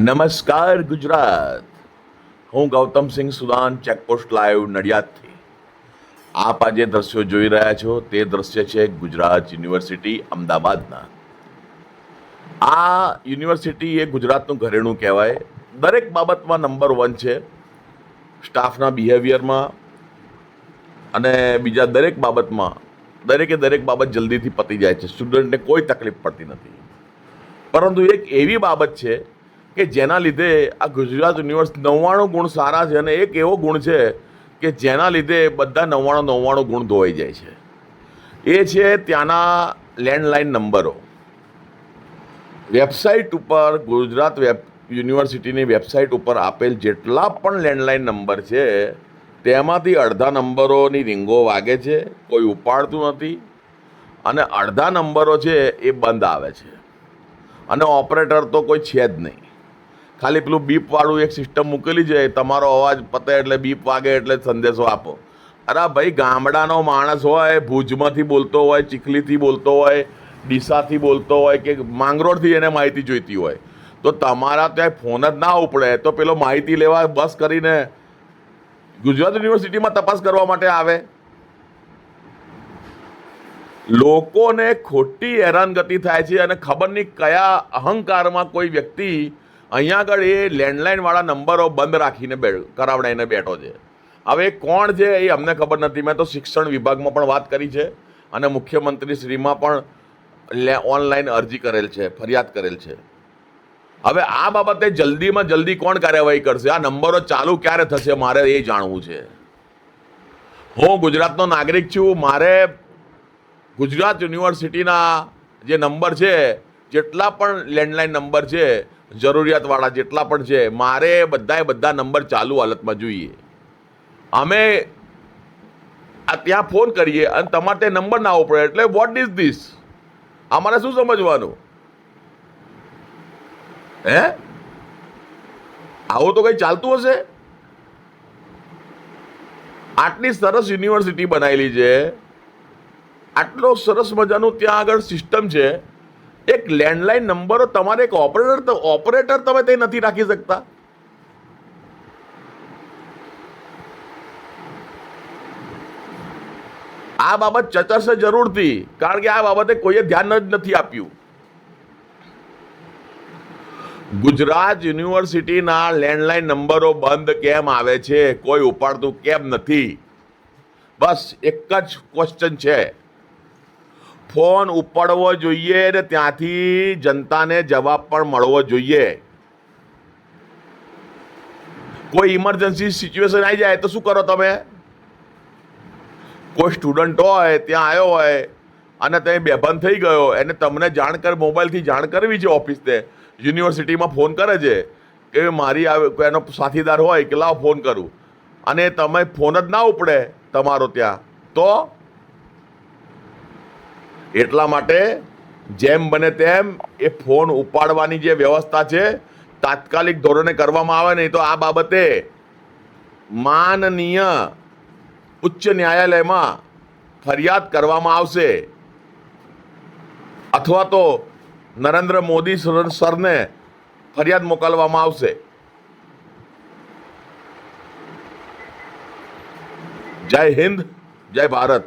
નમસ્કાર ગુજરાત. હું Gautamsinh Sudan, checkpost live નડિયાદથી. આપ આજે દ્રશ્યો જોઈ રહ્યા છો. તે દ્રશ્ય છે ગુજરાત યુનિવર્સિટી અમદાવાદના. આ યુનિવર્સિટી એ ગુજરાતનું ઘરેણું કહેવાય. દરેક બાબતમાં નંબર વન છે. સ્ટાફના બિહેવિયરમાં અને બીજા દરેક બાબતમાં. દરેકે દરેક બાબત જલ્દીથી પતી જાય છે. સ્ટુડન્ટને કોઈ તકલીફ પડતી નથી. પરંતુ એક એવી બાબત છે કે જેના લીધે આ ગુજરાત યુનિવર્સ નવ્વાણું ગુણ સારા છે અને એક એવો ગુણ છે કે જેના લીધે બધા નવ્વાણું નવ્વાણું ગુણ ધોવાઈ જાય છે. એ છે ત્યાંના લેન્ડલાઇન નંબરો. વેબસાઇટ ઉપર ગુજરાત વેબ યુનિવર્સિટીની વેબસાઇટ ઉપર આપેલ જેટલા પણ લેન્ડલાઇન નંબર છે, તેમાંથી અડધા નંબરોની રીંગો વાગે છે, કોઈ ઉપાડતું નથી અને અડધા નંબરો છે એ બંધ આવે છે. અને ઓપરેટર તો કોઈ છે જ નહીં. ખાલી પેલું બીપવાળું એક સિસ્ટમ મૂકેલી છે, તમારો અવાજ પતે એટલે બીપ વાગે એટલે સંદેશો આપો. અરે ભાઈ ગામડાનો માણસ હોય, ભુજમાંથી બોલતો હોય, ચીખલીથી બોલતો હોય, ડીસાથી બોલતો હોય કે માંગરોળથી એને માહિતી જોઈતી હોય, તો તમારા ત્યાં ફોન જ ના ઉપડે, તો પેલો માહિતી લેવા બસ કરીને ગુજરાત યુનિવર્સિટીમાં તપાસ કરવા માટે આવે. લોકોને ખોટી હેરાનગતિ થાય છે અને ખબર નહીં કયા અહંકારમાં કોઈ વ્યક્તિ અહીંયા આગળ એ લેન્ડલાઇનવાળા નંબરો બંધ રાખીને બે કરાવડાવીને બેઠો છે. હવે કોણ છે એ અમને ખબર નથી. મેં તો શિક્ષણ વિભાગમાં પણ વાત કરી છે અને મુખ્યમંત્રી શ્રીમાં પણ ઓનલાઈન અરજી કરેલ છે, ફરિયાદ કરેલ છે. હવે આ બાબતે જલ્દીમાં જલ્દી કોણ કાર્યવાહી કરશે? આ નંબરો ચાલુ ક્યારે થશે મારે એ જાણવું છે. હું ગુજરાતનો નાગરિક છું. મારે ગુજરાત યુનિવર્સિટીના જે નંબર છે જેટલા પણ લેન્ડલાઇન નંબર છે, જરૂરિયાતવાળા જેટલા પણ છે, મારે બધાએ બધા નંબર ચાલુ હાલતમાં જોઈએ. અમે આ ત્યાં ફોન કરીએ અને તમારે તે નંબર ના આવવો પડે એટલે વોટ ઇઝ ધીસ અમારે શું સમજવાનું? હે? આવું તો કંઈ ચાલતું હશે? આટલી સરસ યુનિવર્સિટી બનાવેલી છે. આટલો સરસ મજાનું ત્યાં આગળ સિસ્ટમ છે. એક લેન્ડલાઇન નંબરો તમારે એક ઓપરેટર ઓપરેટર તમે તે નથી રાખી શકતા. આ બાબત ચચરશે જરૂરથી, કારણ કે આ બાબતે કોઈએ ધ્યાન જ નથી આપ્યું. ગુજરાત યુનિવર્સિટીના લેન્ડલાઇન નંબરો બંધ કેમ આવે છે? કોઈ ઉપાડતું કેમ નથી? બસ એક જ ક્વેશ્ચન છે. ફોન ઉપાડવો જોઈએ ને ત્યાંથી જનતાને જવાબ પણ મળવો જોઈએ. કોઈ ઇમરજન્સી સિચ્યુએશન આવી જાય તો શું કરો તમે? કોઈ સ્ટુડન્ટ હોય, ત્યાં આવ્યો હોય, અને તે બેભાન થઈ ગયો, એને તમને જાણ કર મોબાઈલથી જાણ કરવી છે ઓફિસને યુનિવર્સિટીમાં ફોન કરે છે કે મારી આવે એનો સાથીદાર હોય, કે લાવ ફોન કરું. અને તમે ફોન જ ના ઉપડે તમારો ત્યાં. તો? એટલા માટે જેમ બને તેમ એ ફોન ઉપાડવાની જે વ્યવસ્થા છે, તાત્કાલિક ધોરણે કરવામાં આવે, નહીં તો આ બાબતે માનનીય ઉચ્ચ ન્યાયાલયમાં ફરિયાદ કરવામાં આવશે. અથવા તો નરેન્દ્ર મોદી સરને ફરિયાદ મોકલવામાં આવશે. જય હિન્દ, જય ભારત.